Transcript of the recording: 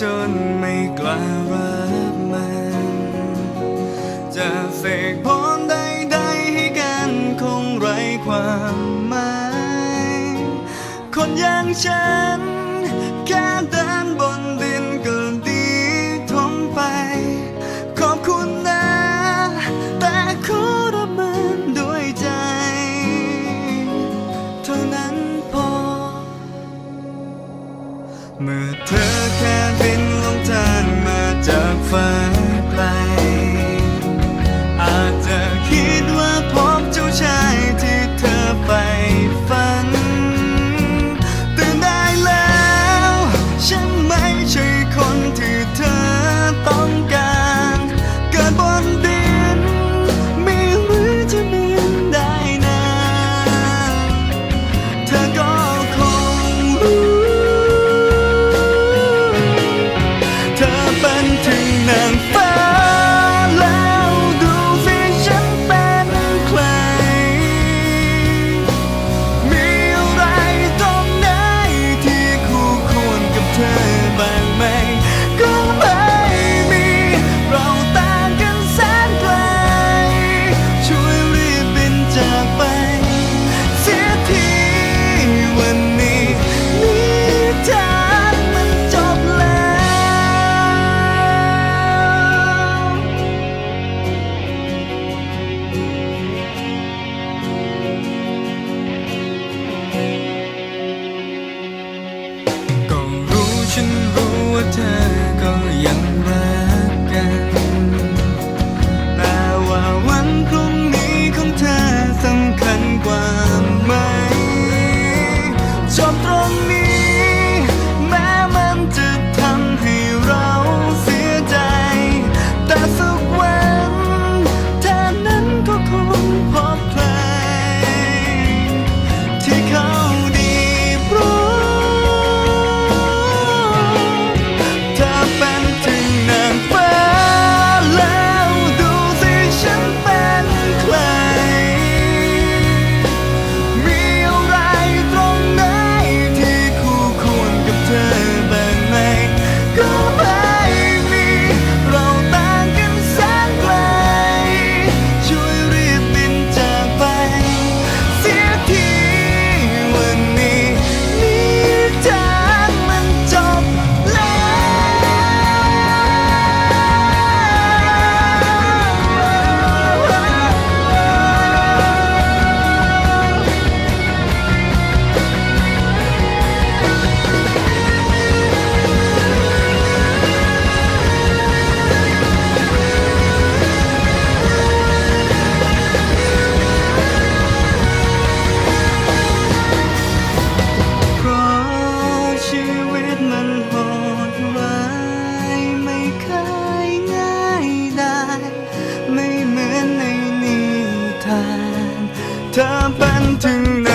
จนไม่กล้ารับมัน จะเสกพรใดๆให้กันคงไร้ความหมาย คนอย่างฉันแค่ เมื่อเธอแค่บินลงทางมาจากฟ้า 的ธอ เธอเป็นถึง